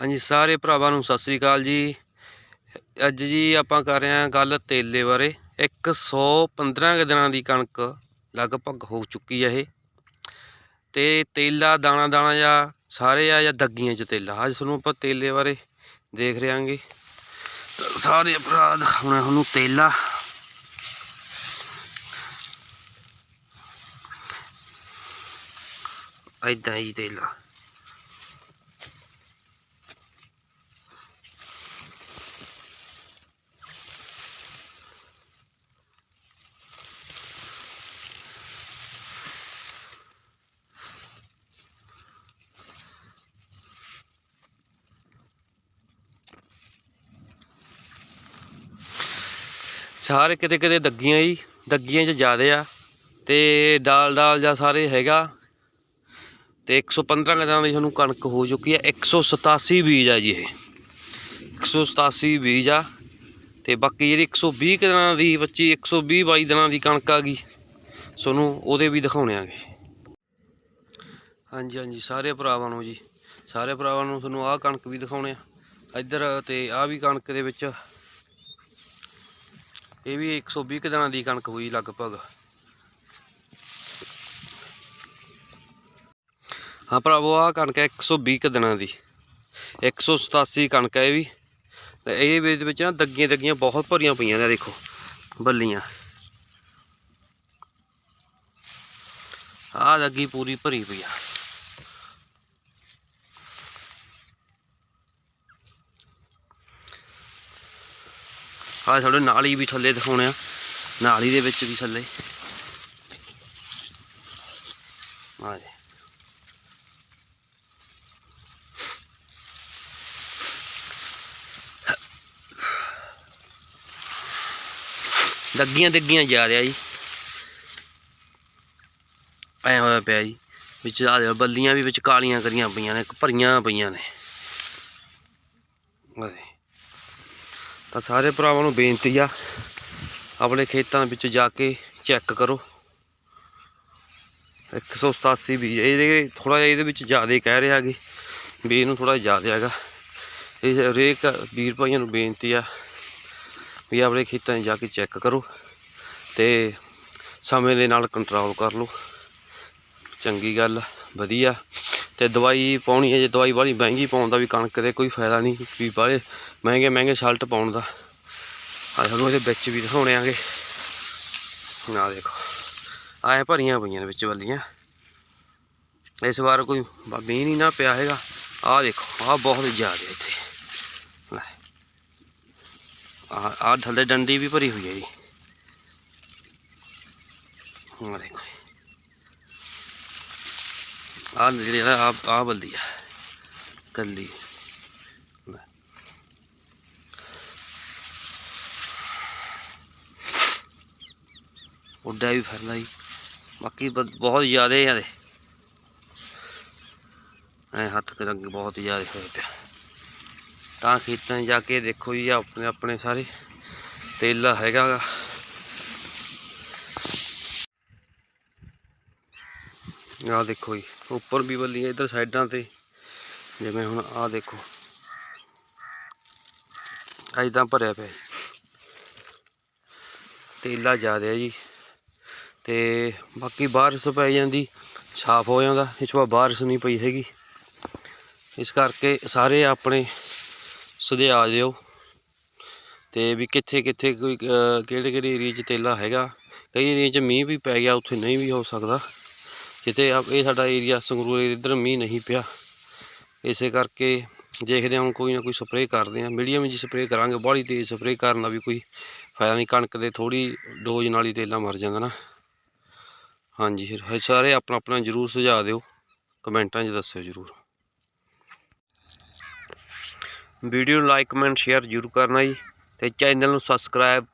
ਹਾਂਜੀ, ਸਾਰੇ ਭਰਾਵਾਂ ਨੂੰ ਸਤਿ ਸ੍ਰੀ ਅਕਾਲ ਜੀ। ਅੱਜ ਜੀ ਆਪਾਂ ਕਰ ਰਹੇ ਹਾਂ ਗੱਲ ਤੇਲੇ ਬਾਰੇ। 115 ਕੁ ਦਿਨਾਂ ਦੀ ਕਣਕ ਲਗਭਗ ਹੋ ਚੁੱਕੀ ਹੈ ਇਹ। ਤੇ ਤੇਲਾ, ਦਾਣਾ ਦਾਣਾ ਜਾਂ ਸਾਰੇ ਆ ਜਾਂ ਦੱਗੀਆਂ ਚ ਤੇਲਾ? ਅੱਜ ਤੁਹਾਨੂੰ ਆਪਾਂ ਤੇਲੇ ਬਾਰੇ ਦੇਖ ਰਿਆਂਗੇ ਤਾਂ ਸਾਰੇ ਭਰਾ ਦਿਖਾਉਣਾ ਤੁਹਾਨੂੰ ਤੇਲਾ। ਐਦਾਂ ਹੀ ਤੇਲਾ। ਸਾਰੇ ਕਿਤੇ ਕਿਤੇ ਦੱਗੀਆਂ ਜੀ, ਦੱਗੀਆਂ 'ਚ ਜ਼ਿਆਦੇ ਆ ਤੇ ਦਾਲ ਦਾਲ ਜਾਂ ਸਾਰੇ ਹੈਗਾ। ਤੇ 115 ਦਿਨਾਂ ਦੀ ਤੁਹਾਨੂੰ ਕਣਕ ਹੋ ਚੁੱਕੀ ਹੈ 187 ਬੀਜ ਆ ਜੀ ਇਹ। 187 ਬੀਜ ਆ ਤੇ ਬਾਕੀ ਜਿਹੜੀ 120 ਕੁ ਦਿਨਾਂ ਦੀ ਬੱਚੀ 120 22 ਦਿਨਾਂ ਦੀ ਕਣਕ ਆ ਗਈ, ਤੁਹਾਨੂੰ ਉਹਦੇ ਵੀ ਦਿਖਾਉਣੇ ਆਗੇ। ਹਾਂਜੀ ਹਾਂਜੀ, ਸਾਰੇ ਭਰਾਵਾਂ ਨੂੰ ਜੀ, ਸਾਰੇ ਭਰਾਵਾਂ ਨੂੰ ਤੁਹਾਨੂੰ ਆਹ ਕਣਕ ਵੀ ਦਿਖਾਉਣੇ ਆ। ਇੱਧਰ ਤੇ ਆਹ ਵੀ ਕਣਕ ਦੇ ਵਿੱਚ ਇਹ ਵੀ 120 ਕੁ ਦਿਨਾਂ ਦੀ ਕਣਕ ਹੋਈ ਲਗਭਗ। ਹਾਂ ਭਰਾਵੋ, ਆਹ ਕਣਕ ਹੈ 120 ਕੁ ਦਿਨਾਂ ਦੀ। 187 ਕਣਕ ਹੈ ਇਹ ਵੀ। ਤੇ ਇਹ ਵਿੱਚ ਵਿੱਚ ਨਾ ਦੱਗੀਆਂ ਦੱਗੀਆਂ ਬਹੁਤ ਭਰੀਆਂ ਪਈਆਂ ਨੇ, ਦੇਖੋ, ਬੱਲੀਆਂ। ਆਹ ਲੱਗੀ ਪੂਰੀ ਭਰੀ ਪਈ ਆ। ਆਹ ਸਾਡੇ ਨਾਲੀ ਵੀ ਥੱਲੇ ਦਿਖਾਉਣੇ ਆ। ਨਾਲੀ ਦੇ ਵਿੱਚ ਵੀ ਥੱਲੇ। ਆ ਜੀ। ਦੱਗੀਆਂ ਦੱਗੀਆਂ ਜਾ ਰਿਹਾ ਜੀ। ਐ ਹੋਇਆ ਪਿਆ ਜੀ। ਵਿੱਚ ਆ ਬੱਲੀਆਂ ਵੀ ਵਿੱਚ ਕਾਲੀਆਂ ਕਰੀਆਂ ਪਈਆਂ ਨੇ ਭਰੀਆਂ ਪਈਆਂ ਨੇ ਆ ਦੇ। ਤਾਂ ਸਾਰੇ ਭਰਾਵਾਂ ਨੂੰ ਬੇਨਤੀ ਆ, ਆਪਣੇ ਖੇਤਾਂ ਵਿੱਚ ਜਾ ਕੇ ਚੈੱਕ ਕਰੋ। 187 ਬੀਜ ਇਹਦੇ ਥੋੜਾ ਜਿਹਾ ਇਹਦੇ ਵਿੱਚ ਜ਼ਿਆਦਾ ਕਹਿ ਰਿਹਾ ਕਿ ਵੀ ਇਹਨੂੰ ਥੋੜਾ ਜ਼ਿਆਦਾ ਹੈਗਾ। ਇਹ ਹਰੇਕ ਵੀਰ ਭਾਈਆਂ ਨੂੰ ਬੇਨਤੀ ਆ ਵੀ ਆਪਣੇ ਖੇਤਾਂ 'ਚ ਜਾ ਕੇ ਚੈੱਕ ਕਰੋ ਤੇ ਸਮੇਂ ਦੇ ਨਾਲ ਕੰਟਰੋਲ ਕਰ ਲਓ। ਚੰਗੀ ਗੱਲ, ਵਧੀਆ। ਤੇ ਦਵਾਈ ਪਾਉਣੀ ਹੈ ਜੇ ਦਵਾਈ ਵਾਲੀ ਮਹਿੰਗੀ ਪਾਉਣ ਦਾ ਵੀ ਕਣਕ ਦੇ ਕੋਈ ਫਾਇਦਾ ਨਹੀਂ, ਵੀ ਬਾਹਲੇ ਮਹਿੰਗੇ ਮਹਿੰਗੇ ਸ਼ਲਟ ਪਾਉਣ ਦਾ। ਆ ਤੁਹਾਨੂੰ ਇਹਦੇ ਵਿੱਚ ਵੀ ਦਿਖਾਉਣੇ ਆਗੇ। ਨਾ ਦੇਖੋ ਆਏ ਭਰੀਆਂ ਪਈਆਂ ਨੇ ਵਿੱਚ ਬੱਲੀਆਂ ਇਸ ਵਾਰ ਕੋਈ ਮੀਂਹ ਨਹੀਂ ਨਾ ਪਿਆ ਹੈਗਾ। ਆਹ ਦੇਖੋ, ਆਹ ਬਹੁਤ ਜ਼ਿਆਦਾ ਇੱਥੇ। ਲੈ ਆ ਆ ਥੱਲੇ ਡੰਡੀ ਵੀ ਭਰੀ ਹੋਈ ਹੈ ਜੀ। ਆਹ ਦੇਖੋ। ਆ ਜਿਹੜਾ ਆ ਆ ਬੱਲੀ ਆ, ਕੱਲੀ। ਉੱਡਾ ਵੀ ਫਿਰਦਾ ਜੀ। ਬਾਕੀ ਬਹੁਤ ਜ਼ਿਆਦਾ ਆ ਦੇ ਐ ਹੱਥ ਤੇ ਰੰਗ ਬਹੁਤ ਜ਼ਿਆਦਾ ਹੋਏ ਪਿਆ। ਤਾਂ ਖੇਤਾਂ 'ਚ ਜਾ ਕੇ ਦੇਖੋ ਜੀ, ਆਪਣੇ ਆਪਣੇ ਸਾਰੇ। ਤੇਲਾ ਹੈਗਾ ਗਾ ਆਹ ਦੇਖੋ ਜੀ, ਉੱਪਰ ਵੀ ਬੱਲੀਆਂ ਇੱਧਰ ਸਾਈਡਾਂ ਤੇ। ਜਿਵੇਂ ਹੁਣ ਆਹ ਦੇਖੋ ਐਦਾਂ ਭਰਿਆ ਪਿਆ ਜੀ। ਤੇਲਾ ਜ਼ਿਆਦਾ ਹੈ ਜੀ। ਤੇ ਬਾਕੀ ਬਾਰਿਸ਼ ਪੈ ਜਾਂਦੀ, ਸਾਫ਼ ਹੋ ਜਾਂਦਾ। ਇਸ ਵਾਰ ਬਾਰਿਸ਼ ਨਹੀਂ ਪਈ ਹੈਗੀ। ਇਸ ਕਰਕੇ ਸਾਰੇ ਆਪਣੇ ਸੁਝਾਅ ਦਿਓ। ਤੇ ਵੀ ਕਿੱਥੇ ਕਿੱਥੇ ਕੋਈ ਕਿਹੜੇ ਕਿਹੜੇ ਏਰੀਆ 'ਚ ਤੇਲਾ ਹੈਗਾ। ਕਈ ਏਰੀਆ 'ਚ ਮੀਂਹ ਵੀ ਪੈ ਗਿਆ, ਉੱਥੇ ਨਹੀਂ ਵੀ ਹੋ ਸਕਦਾ। ਜਿੱਥੇ ਆ- ਇਹ ਸਾਡਾ ਏਰੀਆ ਸੰਗਰੂਰ ਇੱਧਰ ਮੀਂਹ ਨਹੀਂ ਪਿਆ। ਇਸੇ ਕਰਕੇ ਦੇਖਦੇ ਹਾਂ ਕੋਈ ਨਾ ਕੋਈ ਸਪਰੇਅ ਕਰਦੇ ਹਾਂ। ਮੀਡੀਅਮ ਜੀ ਸਪਰੇਅ ਕਰਾਂਗੇ, ਬਾਹਲੀ ਤੇਜ਼ ਸਪਰੇਅ ਕਰਨ ਦਾ ਵੀ ਕੋਈ ਫਾਇਦਾ ਨਹੀਂ। ਕਣਕ ਦੇ ਥੋੜੀ ਡੋਜ਼ ਨਾਲ ਹੀ ਤੇਲਾ ਮਰ ਜਾਂਦਾ ਨਾ। ਹਾਂਜੀ, ਫਿਰ ਸਾਰੇ ਆਪਣਾ ਆਪਣਾ ਜਰੂਰ ਸੁਝਾਅ ਦਿਓ। ਕਮੈਂਟਾਂ 'ਚ ਦੱਸਿਓ ਜਰੂਰ। ਵੀਡੀਓ ਨੂੰ ਲਾਈਕ ਕਮੈਂਟ ਸ਼ੇਅਰ ਜਰੂਰ ਕਰਨਾ ਜੀ। ਤੇ ਚੈਨਲ ਨੂੰ ਸਬਸਕ੍ਰਾਈਬ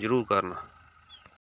ਜਰੂਰ ਕਰਨਾ।